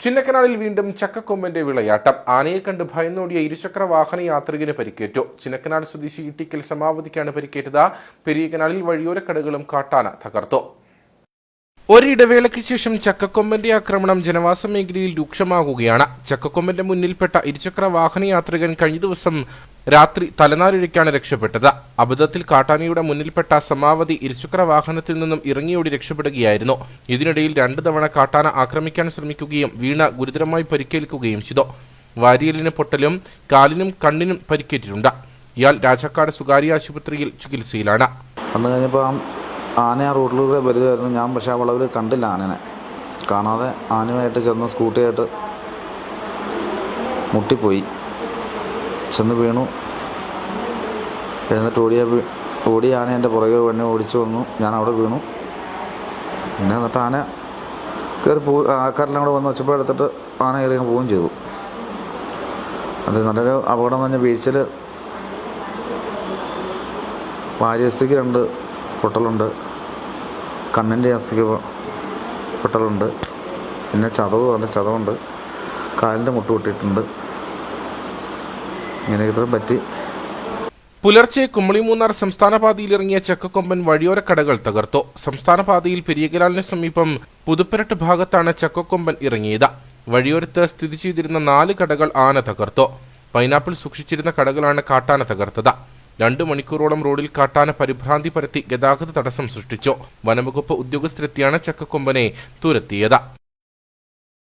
ചിന്നക്കനാലിൽ വീണ്ടും ചക്കക്കൊമ്പന്റെ വിളയാട്ടം. ആനയെ കണ്ട് ഭയന്നോടിയ ഇരുചക്ര വാഹന യാത്രികന് പരിക്കേറ്റു. ചിന്നക്കനാട് സ്വദേശി ഇട്ടിക്കൽ സമാവതിക്കാണ് പരിക്കേറ്റത്. പെരിയക്കനാലിൽ വഴിയോര കടകളും കാട്ടാന തകർത്തു. ഒരിടവേളയ്ക്ക് ശേഷം ചക്കക്കൊമ്പന്റെ ആക്രമണം ജനവാസ മേഖലയിൽ രൂക്ഷമാകുകയാണ്. ചക്കക്കൊമ്പന്റെ മുന്നിൽപ്പെട്ട ഇരുചക്ര വാഹന യാത്രികൻ കഴിഞ്ഞ ദിവസം രാത്രി തലനാരിഴയ്ക്കാണ് രക്ഷപ്പെട്ടത്. അബദ്ധത്തിൽ കാട്ടാനയുടെ മുന്നിൽപ്പെട്ട സമാവധി ഇരുചക്ര വാഹനത്തിൽ നിന്നും ഇറങ്ങിയോടി രക്ഷപ്പെടുകയായിരുന്നു. ഇതിനിടയിൽ രണ്ടു തവണ കാട്ടാന ആക്രമിക്കാൻ ശ്രമിക്കുകയും വീണ ഗുരുതരമായി പരിക്കേൽക്കുകയും ചെയ്തു. വാരിയലിന് പൊട്ടലും കാലിനും കണ്ണിനും പരിക്കേറ്റിട്ടുണ്ട്. ഇയാൾ രാജാക്കാട് സ്വകാര്യ ആശുപത്രിയിൽ ചികിത്സയിലാണ്. അന്ന് കഴിഞ്ഞപ്പോൾ ആന ആ റോഡിലൂടെ വരുമായിരുന്നു ഞാൻ പക്ഷേ ആ വളവിൽ കണ്ടില്ല ആനനെ. കാണാതെ ആനയുമായിട്ട് ചെന്ന് സ്കൂട്ടിയായിട്ട് മുട്ടിപ്പോയി. ചെന്ന് വീണു. എഴുന്നിട്ട് ഓടിയ ഓടി ആന എന്റെ പുറകെ എന്നെ ഓടിച്ചു വന്നു. ഞാൻ അവിടെ വീണു. പിന്നെ എന്നിട്ട് ആന കയറി പോ ആൾക്കാരെല്ലാം കൂടെ വന്ന് ഒച്ചപ്പോൾ എടുത്തിട്ട് ആന കയറി പോവുകയും ചെയ്തു. അത് നല്ലൊരു അപകടം എന്ന് പറഞ്ഞാൽ വീഴ്ചയിൽ പാരിസ്ഥിതിക്ക് രണ്ട് പൊട്ടലുണ്ട്. കണ്ണിന്റെ അസ്ഥിക്ക് പൊട്ടലുണ്ട്. പിന്നെ ചതവ് നല്ല ചതവുണ്ട്. കാലിന്റെ മുട്ട് പൊട്ടിയിട്ടുണ്ട്. ഇങ്ങനെ ഇത്രയും പറ്റി. പുലർച്ചെ കുമളി മൂന്നാർ സംസ്ഥാന പാതയിലിറങ്ങിയ ചക്കക്കൊമ്പൻ വഴിയോര കടകൾ തകർത്തു. സംസ്ഥാന പാതയിൽ പെരിയകലാലിന് സമീപം പുതുപ്പരട്ട് ഭാഗത്താണ് ചക്കക്കൊമ്പൻ ഇറങ്ങിയത്. വഴിയോരത്ത് സ്ഥിതി ചെയ്തിരുന്ന നാല് കടകൾ ആന തകർത്തു. പൈനാപ്പിൾ സൂക്ഷിച്ചിരുന്ന കടകളാണ് കാട്ടാന തകർത്തത്. രണ്ടു മണിക്കൂറോളം റോഡിൽ കാട്ടാന പരിഭ്രാന്തി പരത്തി ഗതാഗത തടസ്സം സൃഷ്ടിച്ചു. വനംവകുപ്പ് ഉദ്യോഗസ്ഥരെത്തിയാണ് ചക്കക്കൊമ്പനെ തുരത്തിയത്.